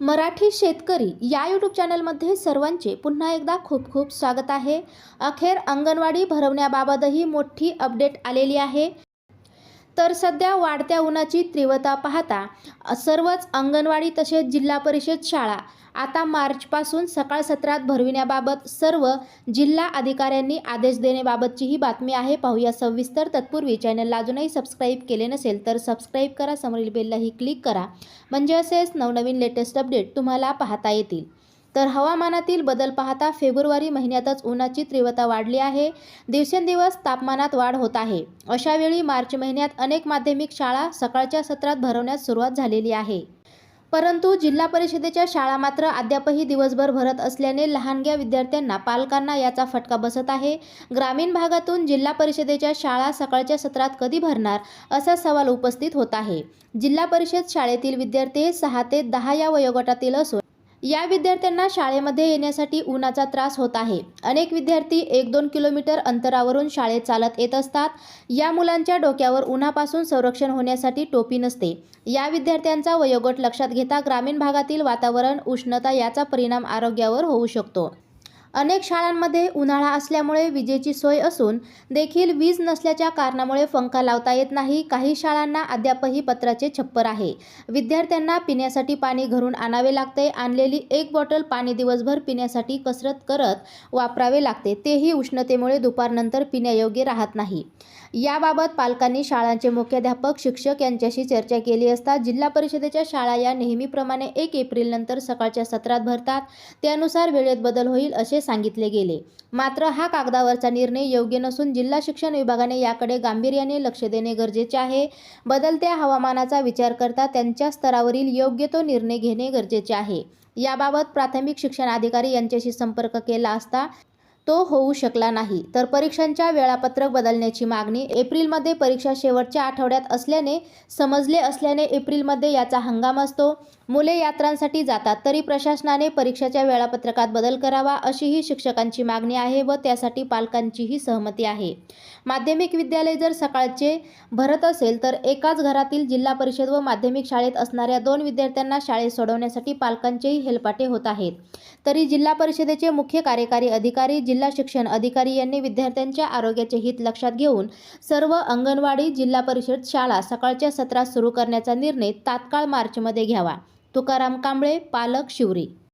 मराठी शेतकरी या यूट्यूब चॅनलमध्ये सर्वांचे पुन्हा एकदा खूप खूप स्वागत आहे. अखेर अंगणवाडी भरवण्याबाबतही मोठी अपडेट आलेली आहे. तर सध्या वाढत्या उन्हाची तीव्रता पाहता सर्वच अंगणवाडी तसेच जिल्हा परिषद शाळा आता मार्चपासून सकाळ सत्रात भरविण्याबाबत सर्व जिल्हा अधिकाऱ्यांनी आदेश देण्याबाबतची ही बातमी आहे. पाहूया सविस्तर तत्पूर्वी. चॅनलला अजूनही सबस्क्राईब केले नसेल तर सबस्क्राईब करा. समोरील बेललाही क्लिक करा. म्हणजे असेच नवनवीन लेटेस्ट अपडेट तुम्हाला पाहता येतील. तर हवामानातील बदल पाहता फेब्रुवारी महिन्यातच उन्हाची तीव्रता वाढली आहे. दिवसेंदिवस तापमानात वाढ होत आहे. अशावेळी मार्च महिन्यात अनेक माध्यमिक शाळा सकाळच्या सत्रात भरवण्यास सुरुवात झालेली आहे. परंतु जिल्हा परिषदेच्या शाळा मात्र अद्यापही दिवसभर भरत असल्याने लहानग्या विद्यार्थ्यांना पालकांना याचा फटका बसत आहे. ग्रामीण भागातून जिल्हा परिषदेच्या शाळा सकाळच्या सत्रात कधी भरणार असा सवाल उपस्थित होत आहे. जिल्हा परिषद शाळेतील विद्यार्थी सहा ते दहा या वयोगटातील असून या विद्यार्थ्यांना शाळेमध्ये येण्यासाठी उन्हाचा त्रास होत आहे. अनेक विद्यार्थी एक दोन किलोमीटर अंतरावरून शाळेत चालत येत असतात. या मुलांच्या डोक्यावर उन्हापासून संरक्षण होण्यासाठी टोपी नसते. या विद्यार्थ्यांचा वयोगट लक्षात घेता ग्रामीण भागातील वातावरण उष्णता याचा परिणाम आरोग्यावर होऊ शकतो. अनेक शाळांमध्ये उन्हाळा असल्यामुळे विजेची सोय असून देखील वीज नसल्याच्या कारणामुळे पंखा लावता येत नाही. काही शाळांना अद्यापही पत्राचे छप्पर आहे. विद्यार्थ्यांना पिण्यासाठी पाणी घरून आणावे लागते. आणलेली एक बॉटल पाणी दिवसभर पिण्यासाठी कसरत करत वापरावे लागते. तेही उष्णतेमुळे दुपारनंतर पिण्यायोग्य राहत नाही. याबाबत पालकांनी शाळांचे मुख्याध्यापक शिक्षक यांच्याशी चर्चा केली असता जिल्हा परिषदेच्या शाळा या नेहमीप्रमाणे एक एप्रिलनंतर सकाळच्या सत्रात भरतात. त्यानुसार वेळेत बदल होईल असे सांगितले गेले. मात्र हा कागदावरचा निर्णय योग्य नसून जिल्हा शिक्षण विभागाने याकडे गांभीर्याने लक्ष देणे गरजेचे आहे. बदलत्या हवामानाचा विचार करता त्यांच्या स्तरावरील योग्य तो निर्णय घेणे गरजेचे आहे. याबाबत प्राथमिक शिक्षण अधिकारी यांच्याशी संपर्क केला असता तो होऊ शकला नाही. तर परीक्षांच्या वेळापत्रक बदलण्याची मागणी एप्रिलमध्ये परीक्षा शेवटच्या आठवड्यात असल्याने समजले असल्याने एप्रिलमध्ये याचा हंगाम असतो. मुले यात्रांसाठी जातात तरी प्रशासनाने परीक्षाच्या वेळापत्रकात बदल करावा अशीही शिक्षकांची मागणी आहे व त्यासाठी पालकांचीही सहमती आहे. माध्यमिक विद्यालय जर सकाळचे भरत असेल तर एकाच घरातील जिल्हा परिषद व माध्यमिक शाळेत असणाऱ्या दोन विद्यार्थ्यांना शाळेत सोडवण्यासाठी पालकांचेही हेलपाटे होत आहेत. तरी जिल्हा परिषदेचे मुख्य कार्यकारी अधिकारी जिल्हा शिक्षण अधिकारी यांनी विद्यार्थ्यांच्या आरोग्याचे हित लक्षात घेऊन सर्व अंगणवाडी जिल्हा परिषद शाळा सकाळच्या सत्रात सुरू करण्याचा निर्णय तात्काळ मार्चमध्ये घ्यावा. तुकाराम कांबळे पालक शिवरी